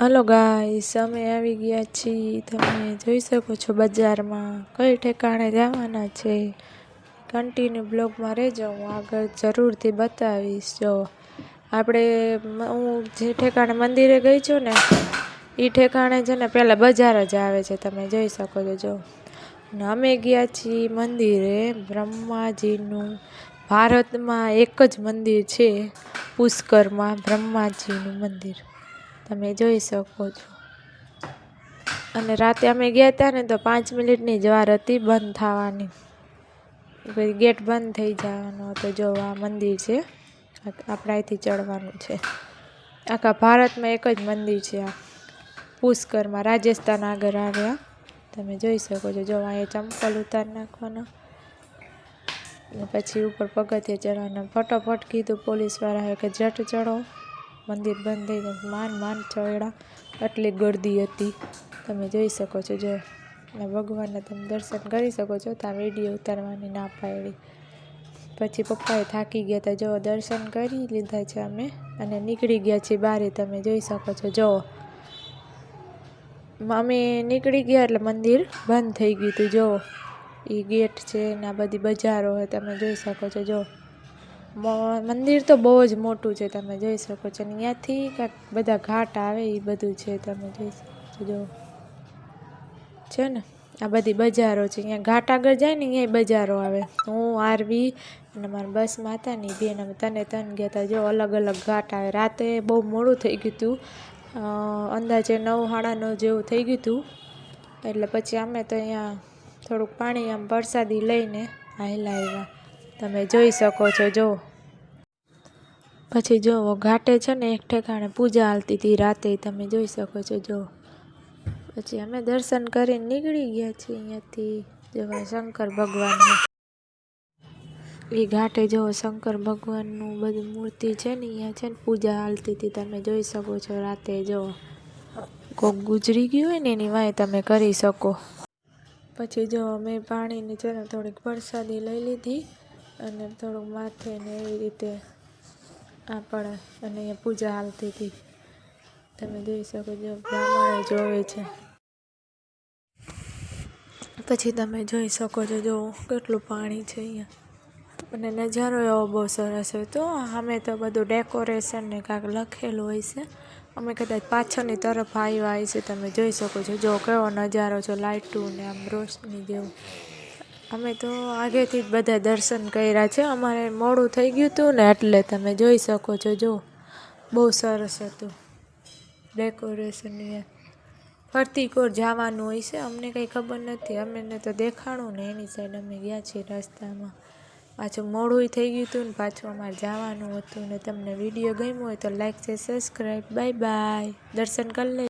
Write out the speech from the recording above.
Hello guys, અમે આવી ગયા છીએ. તમે જોઈ શકો છો બજારમાં કઈ ઠેકાણે જવાના છે. કન્ટિન્યુ બ્લોગમાં રહેજો, હું આગળ જરૂરથી બતાવીશ. જો, આપણે હું જે ઠેકાણે મંદિરે ગઈ છું ને એ ઠેકાણે છે ને પહેલાં બજાર જ આવે છે, તમે જોઈ શકો છો, જો. અને અમે ગયા છીએ મંદિરે, બ્રહ્માજીનું ભારતમાં એક જ મંદિર છે, પુષ્કરમાં બ્રહ્માજીનું મંદિર. તમે જોઈ શકો છો. અને રાતે અમે ગયા હતા ને તો પાંચ મિનિટની જ વાર હતી બંધ થવાની. પછી ગેટ બંધ થઈ જવાનો હતો જો આ મંદિર છે. આપણે અહીંથી ચડવાનું છે. આખા ભારતમાં એક જ મંદિર છે આ. પુષ્કરમાં રાજસ્થાન આગળ આવ્યા. તમે જોઈ શકો છો. જો અહીંયા ચંપલ ઉતારી નાખવાના. અને પછી ઉપર પગથિયે ચડવાના ફટોફટ કીધું પોલીસવાળાએ કે જટ ચડો મંદિર બંધ થઈ ગયું માન માન ચડ્યા. આટલી ગળદી હતી. તમે જોઈ શકો છો જો. ને ભગવાનના તમે દર્શન કરી શકો છો. ત્યાં વીડિયો ઉતારવાની ના પાડી. પછી પપ્પાએ થાકી ગયા હતા. જો દર્શન કરી લીધા છે અમે અને નીકળી ગયા છીએ બારે. તમે જોઈ શકો છો. જો. અમે નીકળી ગયા એટલે મંદિર બંધ થઈ ગયું હતું. જો. એ ગેટ છે ને આ બધી બજારો હોય તમે જોઈ શકો છો. જો. મંદિર તો બહુ જ મોટું છે, તમે જોઈ શકો છો. અને ત્યાંથી બધા ઘાટ આવે એ બધું છે, તમે જોઈ શકો છો. જો છે ને? આ બધી બજારો છે. અહીંયા ઘાટ આગળ જાય ને, અહીંયા બજારો આવે. હું, આરવી અને મારા બસમાં હતા ને બેન, અમે તને તન ગયા હતા જો, અલગ અલગ ઘાટ આવે. રાતે બહુ મોડું થઈ ગયું હતું અંદાજે નવ, સાડા નવ જેવું થઈ ગયું હતું એટલે પછી અમે તો અહીંયા થોડુંક પાણી આમ વરસાદી લઈને હાલ્યા આવ્યા. તમે જોઈ શકો છો, જો. પછી જો, ઘાટે છે ને એક ઠેકાણે પૂજા હાલતી હતી રાતે, તમે જોઈ શકો છો, જો. પછી અમે દર્શન કરીને નીકળી ગયા છીએ અહીંયાથી, જેવા શંકર ભગવાનનું. એ ઘાટે જો, શંકર ભગવાનનું બધું મૂર્તિ છે ને, અહીંયા છે ને પૂજા હાલતી હતી, તમે જોઈ શકો છો રાતે, જો. કોક ગુજરી ગયું હોય ને, એની વાંય તમે કરી શકો. પછી જો, અમે પાણીની છે ને થોડીક પ્રસાદી લઈ લીધી. અને થોડુંક માથે ને એવી રીતે આપણે અને અહીંયા પૂજા હાલતી હતી. તમે જોઈ શકો છો, બ્રાહ્મણે જોવે છે. પછી તમે જોઈ શકો છો, જો કેટલું પાણી છે અહીંયા. અને નજારો એવો બહુ સરસ હોય. તો અમે તો બધું ડેકોરેશન ને કાંઈક લખેલું હોય છે. અમે કદાચ પાછળની તરફ આવ્યા હોય છે. તમે જોઈ શકો છો, જો કેવો નજારો છે લાઇટું ને આમ રોશની જેવું. અમે તો આગેથી જ બધા દર્શન કર્યા છે. અમારે મોડું થઈ ગયું હતું ને એટલે તમે જોઈ શકો છો. જો, બહુ સરસ હતું ડેકોરેશન ફરતી કોર જવાનું હોય છે. અમને કંઈ ખબર નથી. અમને તો દેખાણું ને એની સાઈડ અમે ગયા છીએ રસ્તામાં. પાછું મોડું થઈ ગયું હતું ને પાછું અમારે જવાનું હતું ને તમને વીડિયો ગમ્યો હોય તો લાઈક છે સબસ્ક્રાઈબ બાય બાય દર્શન કરી લે.